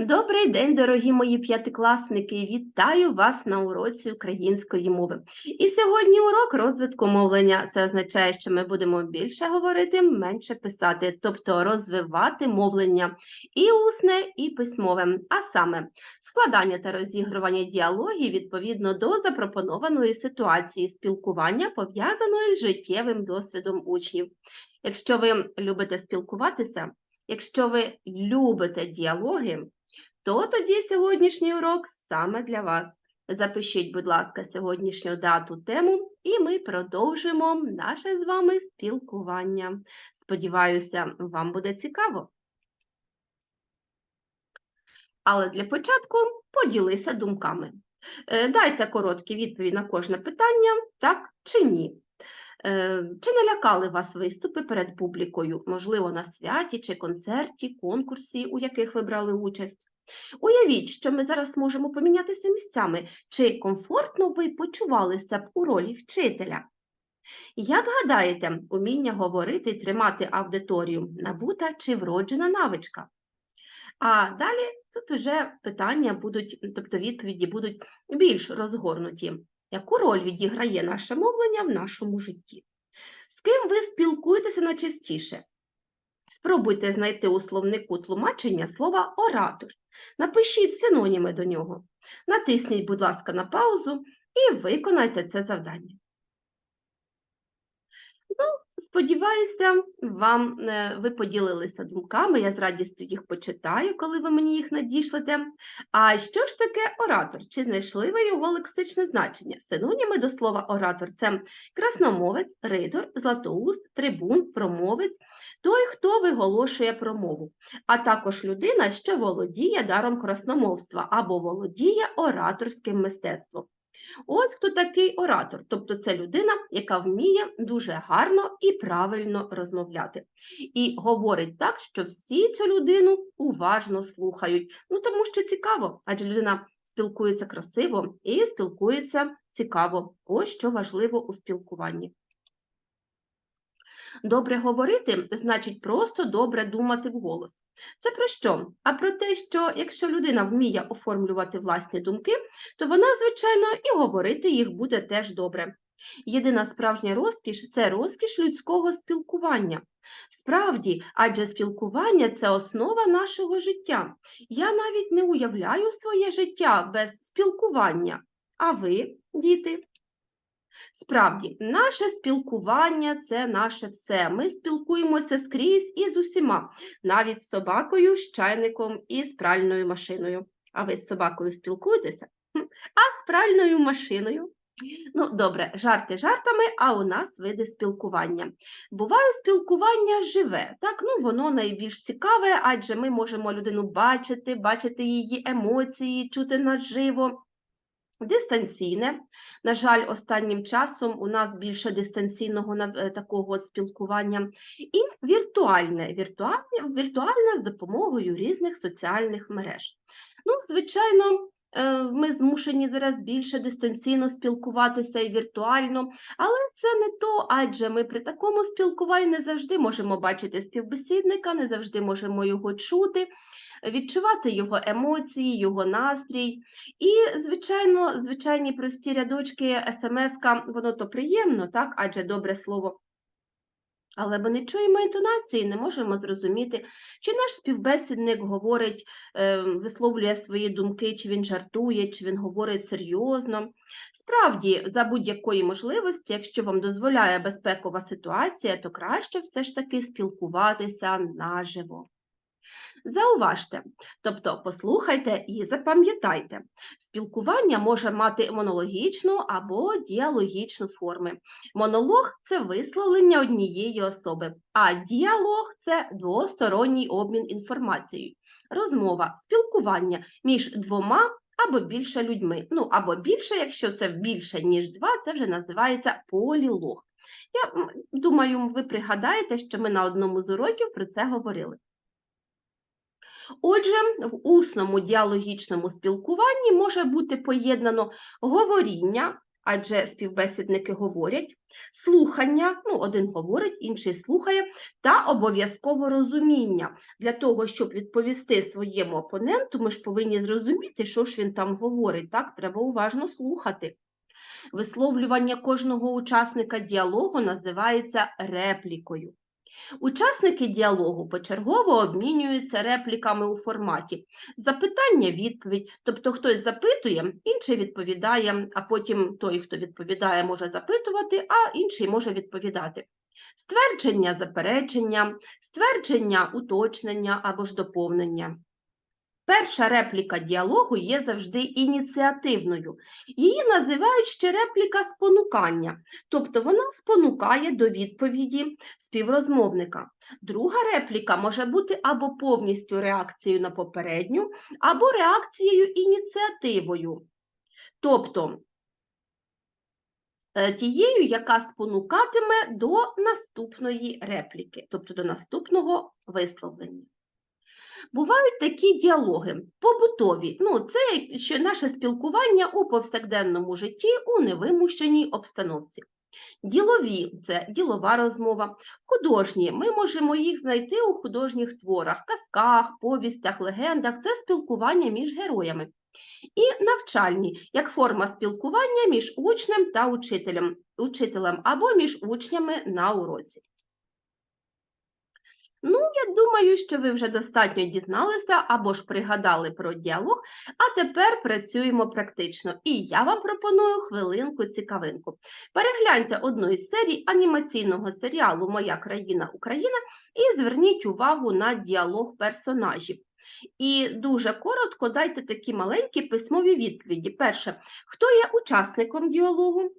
Добрий день, дорогі мої п'ятикласники! Вітаю вас на уроці української мови. І сьогодні урок розвитку мовлення. Це означає, що ми будемо більше говорити, менше писати, тобто розвивати мовлення і усне, і письмове, а саме складання та розігрування діалогів відповідно до запропонованої ситуації спілкування, пов'язаної з життєвим досвідом учнів. Якщо ви любите спілкуватися, якщо ви любите діалоги, то тоді сьогоднішній урок саме для вас. Запишіть, будь ласка, сьогоднішню дату тему, і ми продовжимо наше з вами спілкування. Сподіваюся, вам буде цікаво. Але для початку поділися думками. Е, Дайте короткі відповіді на кожне питання, так чи ні. Е, Чи не лякали вас виступи перед публікою, можливо, на святі чи концерті, конкурсі, у яких ви брали участь? Уявіть, що ми зараз можемо помінятися місцями, чи комфортно ви почувалися б у ролі вчителя? Як гадаєте, уміння говорити і тримати аудиторію набута чи вроджена навичка? А далі тут вже питання будуть, тобто відповіді будуть більш розгорнуті. Яку роль відіграє наше мовлення в нашому житті? З ким ви спілкуєтеся найчастіше? Спробуйте знайти у словнику тлумачення слова оратор. Напишіть синоніми до нього. Натисніть, будь ласка, на паузу і виконайте це завдання. Ну, сподіваюся, вам е, ви поділилися думками, я з радістю їх почитаю, коли ви мені їх надішлете. А що ж таке оратор? Чи знайшли ви його лексичне значення? Синоніми до слова оратор це красномовець, ритор, златоуст, трибун, промовець, той, хто виголошує промову, а також людина, що володіє даром красномовства або володіє ораторським мистецтвом. Ось хто такий оратор, тобто це людина, яка вміє дуже гарно і правильно розмовляти. І говорить так, що всі цю людину уважно слухають. Ну тому що цікаво, адже людина спілкується красиво і спілкується цікаво. Ось що важливо у спілкуванні. Добре говорити значить просто добре думати вголос. Це про що? А про те, що якщо людина вміє оформлювати власні думки, то вона, звичайно, і говорити їх буде теж добре. Єдина справжня розкіш це розкіш людського спілкування. Справді, адже спілкування це основа нашого життя. Я навіть не уявляю своє життя без спілкування. А ви, діти? Справді, наше спілкування це наше все. Ми спілкуємося скрізь і з усіма, навіть з собакою, з чайником і з пральною машиною. А ви з собакою спілкуєтеся? А з пральною машиною? Ну, добре, жарти жартами, а у нас види спілкування. Буває спілкування живе, так, ну воно найбільш цікаве, адже ми можемо людину бачити, бачити її емоції, чути наживо. Дистанційне, на жаль, останнім часом у нас більше дистанційного е, такого спілкування, і віртуальне, віртуальне, віртуальне з допомогою різних соціальних мереж. Ну, Звичайно, ми змушені зараз більше дистанційно спілкуватися і віртуально, але це не то, адже ми при такому спілкуванні не завжди можемо бачити співбесідника, не завжди можемо його чути відчувати його емоції, його настрій. І, звичайно, звичайні прості рядочки смс-ка, воно то приємно, так, адже добре слово. Але ми не чуємо інтонації, не можемо зрозуміти, чи наш співбесідник говорить, е, висловлює свої думки, чи він жартує, чи він говорить серйозно. Справді, за будь-якої можливості, якщо вам дозволяє безпекова ситуація, то краще все ж таки спілкуватися наживо. Зауважте, тобто послухайте і запам'ятайте, спілкування може мати монологічну або діалогічну форми. Монолог це висловлення однієї особи, а діалог це двосторонній обмін інформацією, розмова, спілкування між двома або більше людьми. Ну, або більше, якщо це більше, ніж два, це вже називається полілог. Я думаю, ви пригадаєте, що ми на одному з уроків про це говорили. Отже, в усному діалогічному спілкуванні може бути поєднано говоріння адже співбесідники говорять, слухання, ну, один говорить, інший слухає, та обов'язково розуміння. Для того, щоб відповісти своєму опоненту, ми ж повинні зрозуміти, що ж він там говорить. Так, треба уважно слухати. Висловлювання кожного учасника діалогу називається реплікою. Учасники діалогу почергово обмінюються репліками у форматі запитання-відповідь, тобто хтось запитує, інший відповідає, а потім той, хто відповідає, може запитувати, а інший може відповідати. Ствердження, заперечення, ствердження, уточнення або ж доповнення. Перша репліка діалогу є завжди ініціативною. Її називають ще репліка спонукання, тобто вона спонукає до відповіді співрозмовника. Друга репліка може бути або повністю реакцією на попередню, або реакцією ініціативою. Тобто е, тією, яка спонукатиме до наступної репліки, тобто до наступного висловлення. Бувають такі діалоги побутові. Ну, це що наше спілкування у повсякденному житті у невимушеній обстановці. Ділові це ділова розмова, художні. Ми можемо їх знайти у художніх творах, казках, повістях, легендах це спілкування між героями. І навчальні як форма спілкування між учнем та учителем, учителем або між учнями на уроці. Ну, я думаю, що ви вже достатньо дізналися або ж пригадали про діалог, а тепер працюємо практично. І я вам пропоную хвилинку-цікавинку. Перегляньте одну із серій анімаційного серіалу Моя країна Україна і зверніть увагу на діалог персонажів. І дуже коротко дайте такі маленькі письмові відповіді. Перше, хто є учасником діалогу?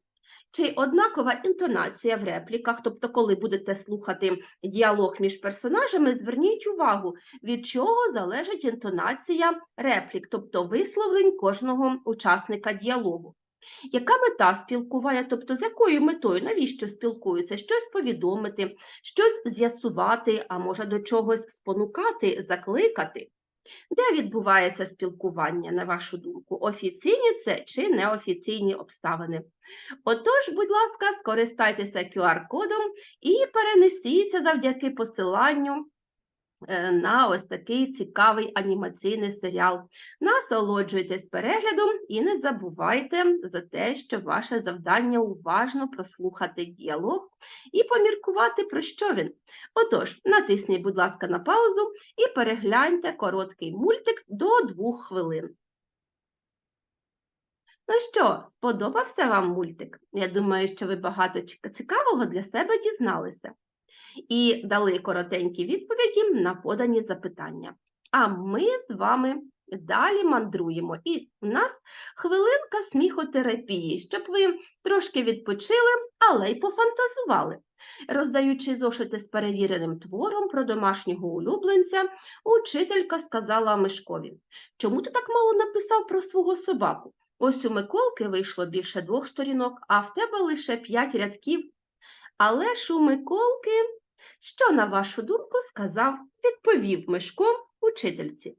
Чи однакова інтонація в репліках, тобто, коли будете слухати діалог між персонажами, зверніть увагу, від чого залежить інтонація реплік, тобто висловлень кожного учасника діалогу. Яка мета спілкування, тобто з якою метою, навіщо спілкуються? Щось повідомити, щось з'ясувати, а може до чогось спонукати, закликати? Де відбувається спілкування, на вашу думку, офіційні це чи неофіційні обставини? Отож, будь ласка, скористайтеся QR-кодом і перенесіться завдяки посиланню на ось такий цікавий анімаційний серіал. Насолоджуйтесь переглядом і не забувайте за те, що ваше завдання уважно прослухати діалог і поміркувати, про що він. Отож, натисніть, будь ласка, на паузу і перегляньте короткий мультик до двох хвилин. Ну що, сподобався вам мультик? Я думаю, що ви багато цікавого для себе дізналися і дали коротенькі відповіді на подані запитання. А ми з вами далі мандруємо. І в нас хвилинка сміхотерапії, щоб ви трошки відпочили, але й пофантазували. Роздаючи зошити з перевіреним твором про домашнього улюбленця, учителька сказала Мишкові, чому ти так мало написав про свого собаку? Ось у Миколки вийшло більше двох сторінок, а в тебе лише п'ять рядків. Але ж у Миколки що, на вашу думку, сказав, відповів Мишко учительці.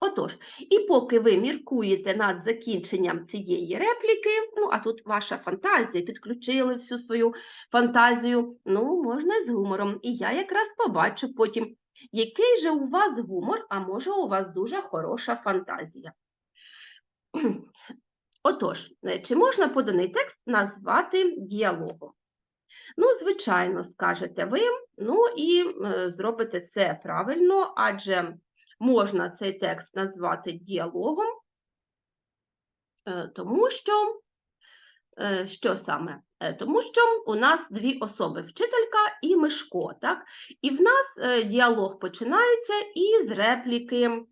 Отож, і поки ви міркуєте над закінченням цієї репліки, ну, а тут ваша фантазія, підключили всю свою фантазію, ну, можна з гумором. І я якраз побачу потім, який же у вас гумор, а може, у вас дуже хороша фантазія. Отож, чи можна поданий текст назвати діалогом? Ну, звичайно, скажете ви, ну і е, зробите це правильно, адже можна цей текст назвати діалогом, е, тому що, е, що саме? Тому що у нас дві особи вчителька і Мишко. так? І в нас діалог починається із репліки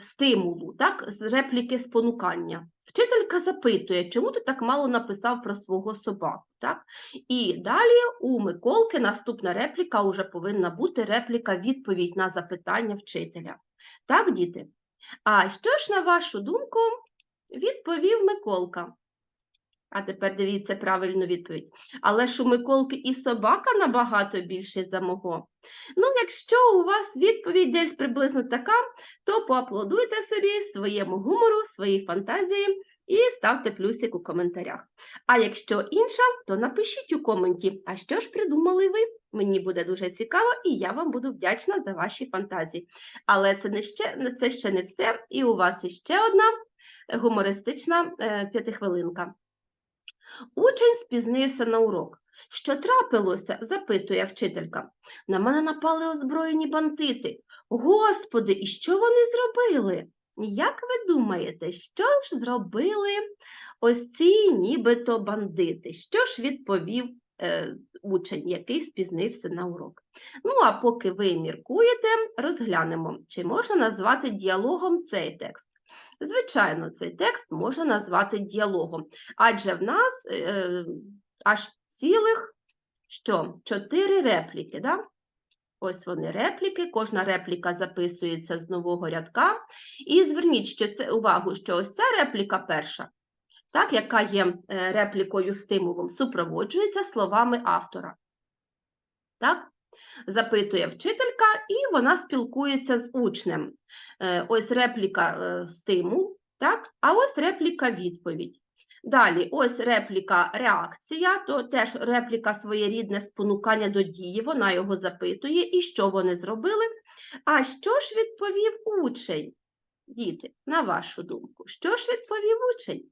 стимулу, так, з репліки спонукання. Вчителька запитує, чому ти так мало написав про свого собаку. Так? І далі у Миколки наступна репліка вже повинна бути репліка відповідь на запитання вчителя. Так, діти? А що ж, на вашу думку, відповів Миколка? А тепер дивіться правильну відповідь. Але ж у Миколки і собака набагато більше за мого. Ну, якщо у вас відповідь десь приблизно така, то поаплодуйте собі своєму гумору, своїй фантазії і ставте плюсик у коментарях. А якщо інша, то напишіть у коменті, а що ж придумали ви? Мені буде дуже цікаво, і я вам буду вдячна за ваші фантазії. Але це не ще це ще не все. І у вас іще одна гумористична е, п'ятихвилинка. Учень спізнився на урок. Що трапилося? запитує вчителька. На мене напали озброєні бандити. Господи, і що вони зробили? Як ви думаєте, що ж зробили ось ці нібито бандити? Що ж відповів е, учень, який спізнився на урок? Ну, а поки ви міркуєте, розглянемо, чи можна назвати діалогом цей текст. Звичайно, цей текст можна назвати діалогом, адже в нас е, аж цілих що? Чотири репліки. Да? Ось вони репліки, кожна репліка записується з нового рядка. І зверніть що це, увагу, що ось ця репліка перша, так, яка є е, реплікою стимулом, супроводжується словами автора. Так? Запитує вчителька, і вона спілкується з учнем. Е, Ось репліка е, стимул, так? а ось репліка відповідь. Далі, ось репліка реакція, то теж репліка своєрідне спонукання до дії, вона його запитує, і що вони зробили. А що ж відповів учень? Діти, на вашу думку, що ж відповів учень?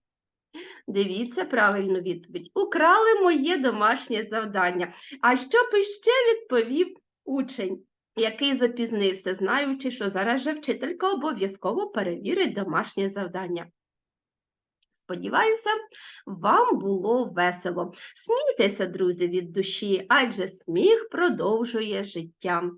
Дивіться правильну відповідь. Украли моє домашнє завдання. А що б іще відповів учень, який запізнився, знаючи, що зараз же вчителька обов'язково перевірить домашнє завдання. Сподіваюся, вам було весело. Смійтеся, друзі, від душі, адже сміх продовжує життя.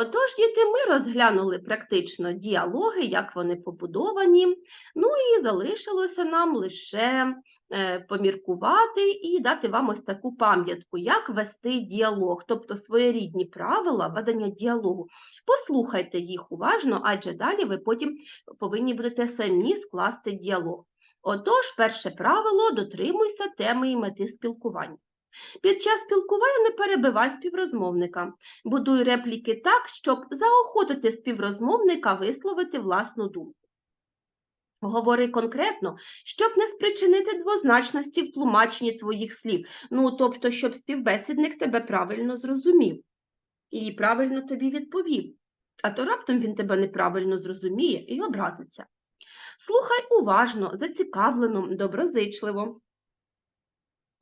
Отож, діти, ми розглянули практично діалоги, як вони побудовані, ну і залишилося нам лише е, поміркувати і дати вам ось таку пам'ятку, як вести діалог, тобто своєрідні правила ведення діалогу. Послухайте їх уважно, адже далі ви потім повинні будете самі скласти діалог. Отож, перше правило дотримуйся теми і мети спілкування. Під час спілкування не перебивай співрозмовника. Будуй репліки так, щоб заохотити співрозмовника висловити власну думку. Говори конкретно, щоб не спричинити двозначності в тлумаченні твоїх слів, ну тобто, щоб співбесідник тебе правильно зрозумів і правильно тобі відповів. А то раптом він тебе неправильно зрозуміє і образиться. Слухай уважно, зацікавлено, доброзичливо.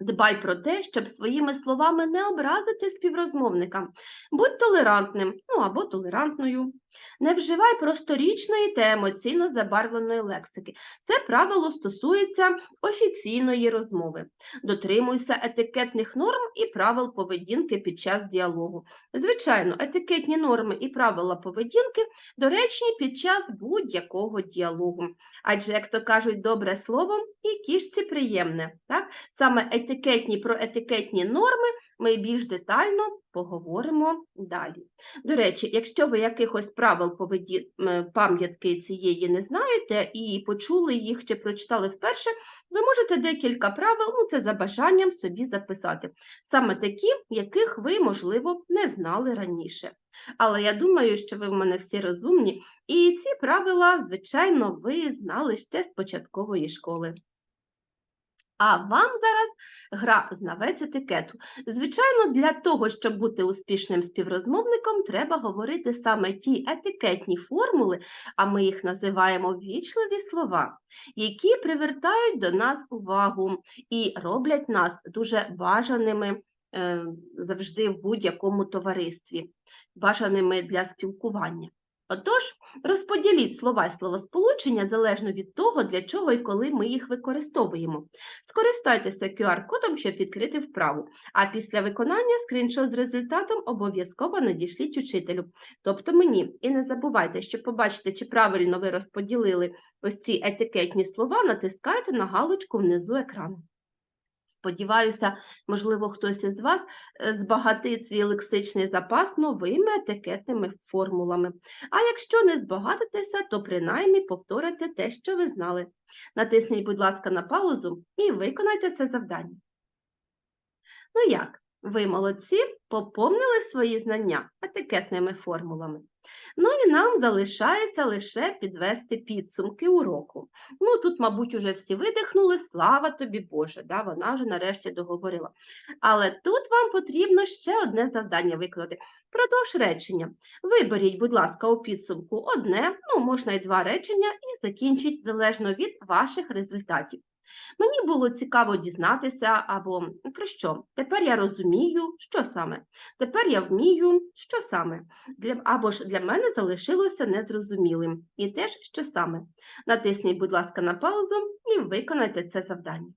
Дбай про те, щоб своїми словами не образити співрозмовника. Будь толерантним, ну або толерантною. Не вживай просторічної та емоційно забарвленої лексики. Це правило стосується офіційної розмови. Дотримуйся етикетних норм і правил поведінки під час діалогу. Звичайно, етикетні норми і правила поведінки доречні під час будь-якого діалогу. Адже, як то кажуть, добре слово і кішці приємне. Так? Саме етикетні про етикетні норми ми більш детально поговоримо далі. До речі, якщо ви якихось правил поведі... пам'ятки цієї не знаєте і почули їх чи прочитали вперше, ви можете декілька правил, ну це за бажанням собі записати. Саме такі, яких ви, можливо, не знали раніше. Але я думаю, що ви в мене всі розумні, і ці правила, звичайно, ви знали ще з початкової школи. А вам зараз гра знавець етикету. Звичайно, для того, щоб бути успішним співрозмовником, треба говорити саме ті етикетні формули, а ми їх називаємо ввічливі слова, які привертають до нас увагу і роблять нас дуже бажаними е, завжди в будь-якому товаристві, бажаними для спілкування. Отож, розподіліть слова і словосполучення залежно від того, для чого і коли ми їх використовуємо. Скористайтеся QR-кодом, щоб відкрити вправу, а після виконання скріншот з результатом обов'язково надішліть учителю, тобто мені. І не забувайте, щоб побачити, чи правильно ви розподілили ось ці етикетні слова, натискайте на галочку внизу екрану. Сподіваюся, можливо, хтось із вас е, збагатить свій лексичний запас новими етикетними формулами. А якщо не збагатитеся, то принаймні повторите те, що ви знали. Натисніть, будь ласка, на паузу і виконайте це завдання. Ну як? Ви молодці, поповнили свої знання етикетними формулами. Ну і нам залишається лише підвести підсумки уроку. Ну, тут, мабуть, уже всі видихнули, слава тобі Боже, да, вона вже нарешті договорила. Але тут вам потрібно ще одне завдання виконати. Продовж речення. Виберіть, будь ласка, у підсумку одне, ну, можна і два речення, і закінчіть залежно від ваших результатів. Мені було цікаво дізнатися або про що. Тепер я розумію, що саме. Тепер я вмію, що саме. Для, або ж для мене залишилося незрозумілим. І теж, що саме. Натисніть, будь ласка, на паузу і виконайте це завдання.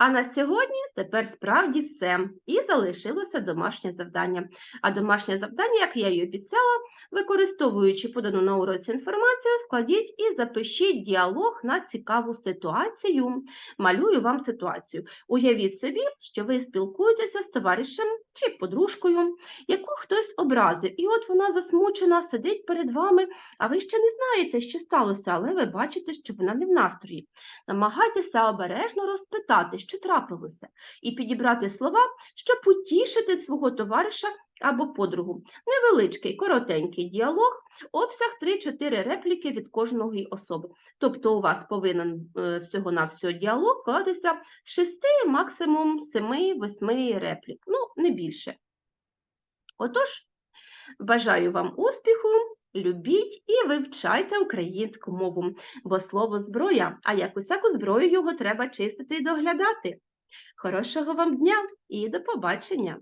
А на сьогодні тепер справді все. І залишилося домашнє завдання. А домашнє завдання, як я й обіцяла, використовуючи подану на уроці інформацію, складіть і запишіть діалог на цікаву ситуацію. Малюю вам ситуацію. Уявіть собі, що ви спілкуєтеся з товаришем чи подружкою, яку хтось образив, і от вона засмучена, сидить перед вами, а ви ще не знаєте, що сталося, але ви бачите, що вона не в настрої. Намагайтеся обережно розпитати, що трапилося, і підібрати слова, щоб утішити свого товариша або подругу. Невеличкий, коротенький діалог, обсяг 3-4 репліки від кожної особи. Тобто у вас повинен е, всього-навсього діалог складатися з 6, максимум 7-8 реплік, ну, не більше. Отож, бажаю вам успіху, любіть і вивчайте українську мову, бо слово зброя, а як усяку зброю його треба чистити і доглядати. Хорошого вам дня і до побачення!